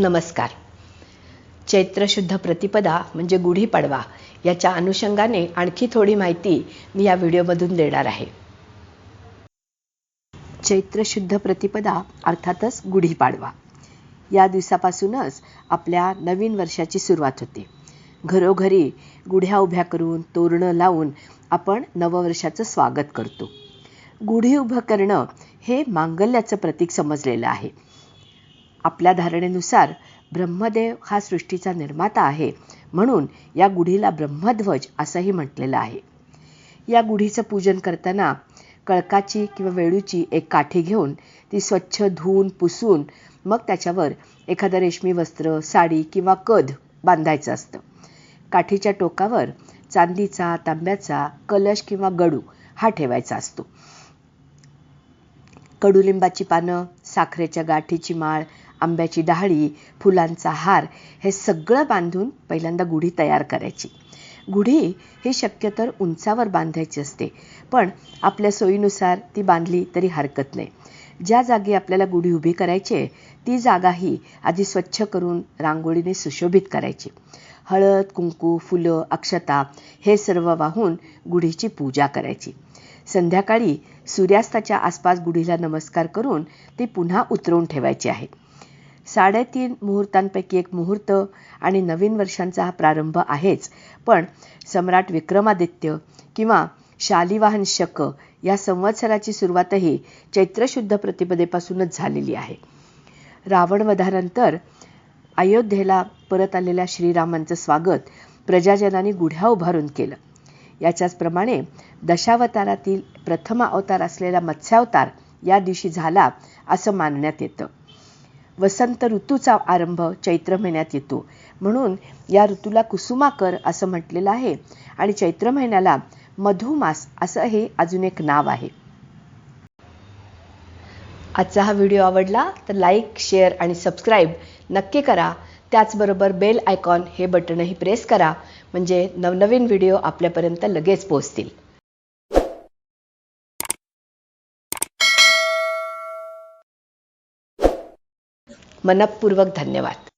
नमस्कार. चैत्र शुद्ध प्रतिपदा म्हणजे गुढीपाडवा याच्या अनुषंगाने आणखी थोडी माहिती मी या व्हिडिओमधून देणार आहे. चैत्र शुद्ध प्रतिपदा अर्थातच गुढीपाडवा या दिवसापासूनच आपल्या नवीन वर्षाची सुरुवात होते. घरोघरी गुढ्या उभ्या करून तोरणं लावून आपण नववर्षाचं स्वागत करतो. गुढी उभं करणं हे मांगल्याचं प्रतीक समजलेलं आहे. आपल्या धारणेनुसार ब्रह्मदेव हा सृष्टीचा निर्माता आहे. म्हणून या गुढीला ब्रह्मध्वज असंही म्हटलेलं आहे. या गुढीचं पूजन करताना कळकाची किंवा वेळूची एक काठी घेऊन ती स्वच्छ धुवून पुसून मग त्याच्यावर एखादं रेशमी वस्त्र साडी किंवा कध बांधायचं असतं. काठीच्या टोकावर चांदीचा तांब्याचा कलश किंवा गडू हा ठेवायचा असतो. कडुलिंबाची पानं साखरेच्या गाठीची माळ आंब्याची डहाळी फुलांचा हार हे सगळं बांधून पहिल्यांदा गुढी तयार करायची. गुढी ही शक्यतर उंचावर बांधायची असते पण आपल्या सोयीनुसार ती बांधली तरी हरकत नाही. ज्या जागी आपल्याला गुढी उभी करायची आहे ती जागाही आधी स्वच्छ करून रांगोळीने सुशोभित करायची. हळद कुंकू फुलं अक्षता हे सर्व वाहून गुढीची पूजा करायची. संध्याकाळी सूर्यास्ताच्या आसपास गुढीला नमस्कार करून ती पुन्हा उतरवून ठेवायची आहे. साडेतीन मुहूर्तांपैकी एक मुहूर्त आणि नवीन वर्षांचा हा प्रारंभ आहेच. पण सम्राट विक्रमादित्य किंवा शालिवाहन शक या संवत्सराची सुरुवातही चैत्रशुद्ध प्रतिपदेपासूनच झालेली आहे. रावणवधानंतर अयोध्येला परत आलेल्या श्रीरामांचं स्वागत प्रजाजनांनी गुढ्या उभारून केलं. याच्याचप्रमाणे दशावतारातील प्रथम अवतार असलेला मत्स्यावतार या दिवशी झाला असं मानण्यात येतं. वसंत ऋतूचा आरंभ चैत्र महिन्यात येतो. म्हणून या ऋतूला कुसुमाकर असं म्हटलेलं आहे. आणि चैत्र महिन्याला मधुमास असं हे अजून एक नाव आहे. आजचा हा व्हिडिओ आवडला तर लाईक शेअर आणि सबस्क्राईब नक्की करा. त्याचबरोबर बेल आयकॉन हे बटणही प्रेस करा. म्हणजे नवनवीन व्हिडिओ आपल्यापर्यंत लगेच पोहोचतील. मनपूर्वक धन्यवाद.